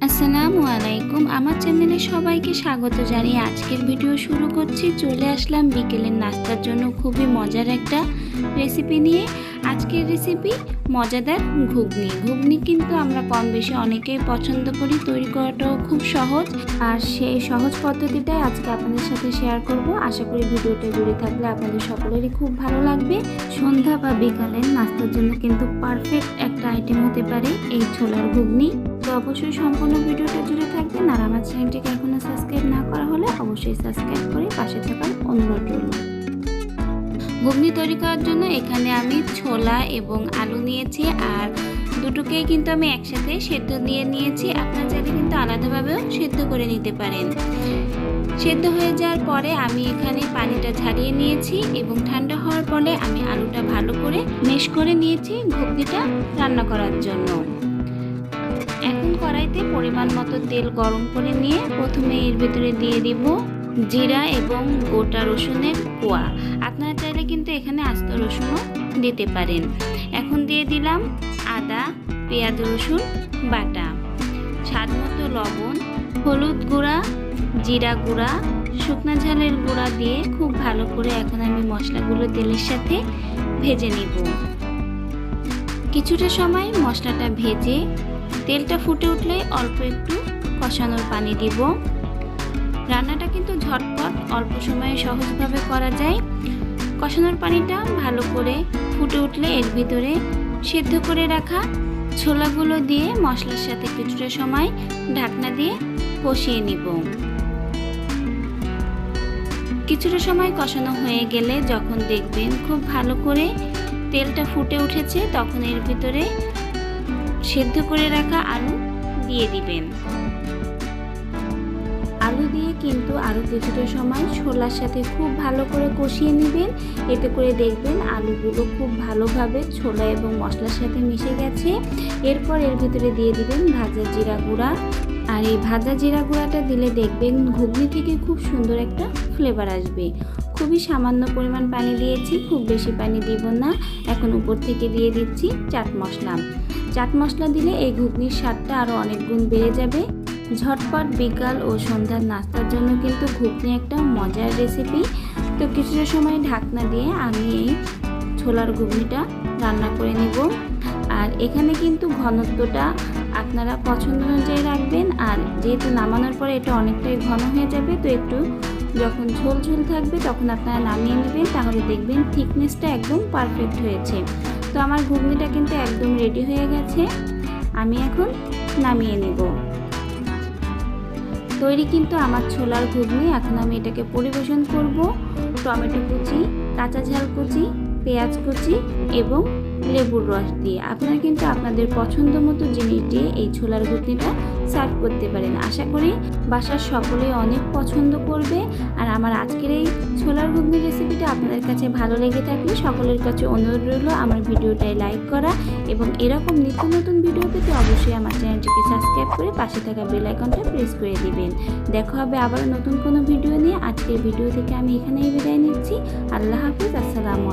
আসসালামু আলাইকুম। আমার চ্যানেলে সবাইকে স্বাগত জানিয়ে আজকের ভিডিও শুরু করছি। চলে আসলাম বিকেলের নাস্তার জন্য। খুবই মজার একটা রেসিপি নিয়ে। আজকের রেসিপি মজাদার ঘুগনি। ঘুগনি কিন্তু আমরা কম বেশি অনেকেই পছন্দ করি। তৈরি করাটাও খুব সহজ। আর সেই সহজ পদ্ধতিটাই আজকে আপনাদের সাথে শেয়ার করব। আশা করি ভিডিওটা জুড়ে থাকলে আপনাদের সকলেরই খুব ভালো লাগবে। সন্ধ্যা বা বিকালের নাস্তার জন্য কিন্তু পারফেক্ট একটা আইটেম হতে পারে এই ছোলার ঘুগনি। তো অবশ্যই সম্পূর্ণ ভিডিওটা জুড়ে থাকবেন আর আমার চ্যানেলটিকে এখনও সাবস্ক্রাইব না করা হলে অবশ্যই সাবস্ক্রাইব করে পাশে থাকার অনুরোধ রইল। ঘুগনি তৈরি করার জন্য এখানে আমি ছোলা এবং আলু নিয়েছি আর দুটোকেই কিন্তু আমি একসাথে সেদ্ধ দিয়ে নিয়েছি। আপনার চাইলে কিন্তু আলাদাভাবেও সেদ্ধ করে নিতে পারেন। সেদ্ধ হয়ে যাওয়ার পরে আমি এখানে পানিটা ঝারিয়ে নিয়েছি এবং ঠান্ডা হওয়ার পরে আমি আলুটা ভালো করে মেশ করে নিয়েছি ঘুগনিটা রান্না করার জন্য। এখন কড়াইতে পরিমাণ মতো তেল গরম করে নিয়ে প্রথমে এর ভিতরে দিয়ে দিব জিরা এবং গোটা রসুনের কোয়া। আপনারা চাইলে কিন্তু এখানে আস্ত রসুনও দিতে পারেন। এখন দিয়ে দিলাম আদা, পেঁয়াজ, রসুন বাটা। স্বাদ মতো লবণ, হলুদ গুঁড়া, জিরা গুঁড়া, শুকনা ঝালের গুঁড়া দিয়ে খুব ভালো করে এখন আমি মশলাগুলো তেলের সাথে ভেজে নিব। কিছুটা সময় মশলাটা ভেজে তেলটা ফুটে উঠলে অল্প একটু কষানোর পানি দিব। রান্নাটা কিন্তু ঝটপট, অল্প সময়ে সহজভাবে করা যায়। কষানোর পানিটা ভালো করে ফুটে উঠলে এর ভিতরে সেদ্ধ করে রাখা ছোলাগুলো দিয়ে মশলার সাথে কিছুটা সময় ঢাকনা দিয়ে কষিয়ে নিব। কিছুটা সময় কষানো হয়ে গেলে যখন দেখবেন খুব ভালো করে তেলটা ফুটে উঠেছে, তখন এর ভিতরে সেদ্ধ করে রাখা আলু দিয়ে দিবেন। আলু দিয়ে কিন্তু আরও কিছুটা সময় ছোলার সাথে খুব ভালো করে কষিয়ে নেবেন। এতে করে দেখবেন আলুগুলো খুব ভালোভাবে ছোলা এবং মশলার সাথে মিশে গেছে। এরপর এর ভিতরে দিয়ে দিবেন ভাজা জিরা গুঁড়া। আর এই ভাজা জিরা গুঁড়াটা দিলে দেখবেন ঘুগনি থেকে খুব সুন্দর একটা ফ্লেভার আসবে। খুবই সামান্য পরিমাণ পানি দিয়েছি, খুব বেশি পানি দিব না। এখন উপর থেকে দিয়ে দিচ্ছি চাট মশলা। চাট মশলা দিলে এই ঘুগনির স্বাদটা আরও অনেক গুণ বেড়ে যাবে। ঝটপট বিকাল ও সন্ধ্যার নাস্তার জন্য কিন্তু ঘুগনি একটা মজার রেসিপি তো কিছুটা সময় ঢাকনা দিয়ে আমি এই ছোলার ঘুগনিটা রান্না করে নেব। আর এখানে কিন্তু ঘনত্বটা আপনারা পছন্দ অনুযায়ী রাখবেন। আর যেহেতু নামানোর পরে এটা অনেকটাই ঘন হয়ে যাবে, তো একটু যখন ঝোল ঝোল থাকবে তখন আপনারা নামিয়ে নেবেন, তাহলে দেখবেন থিকনেসটা একদম পারফেক্ট হয়েছে। তো আমার ঘুগনিটা কিন্তু একদম রেডি হয়ে গেছে। আমি এখন নামিয়ে নেব। তৈরি কিন্তু আমার ছোলার ঘুগনি। এখন আমি এটাকে পরিবেশন করব। টমেটো কুচি, কাঁচা ঝাল কুচি, পেঁয়াজ কুচি এবং লেবুর রস দিয়ে। আপনারা কিন্তু আপনাদের পছন্দ মতো জিনিস দিয়ে এই ছোলার ঘুগনিটা সার্ভ করতে পারেন। আশা করি বাসার সকলেই অনেক পছন্দ করবে। আর আমার আজকের এই ছোলার ঘুগনি রেসিপিটা আপনাদের কাছে ভালো লেগে থাকলে সকলের কাছে অনুরোধ রইল আমার ভিডিওটাই লাইক করা এবং এরকম নিত্য নতুন ভিডিও পেতে অবশ্যই আমার চ্যানেলটিকে সাবস্ক্রাইব করে পাশে থাকা বেল আইকনটা প্রেস করে দিবেন। দেখা হবে আবার নতুন কোনো ভিডিও নিয়ে। আজকের ভিডিও থেকে আমি এখানেই বিদায় নিচ্ছি। আল্লাহ হাফিজ, আসসালামু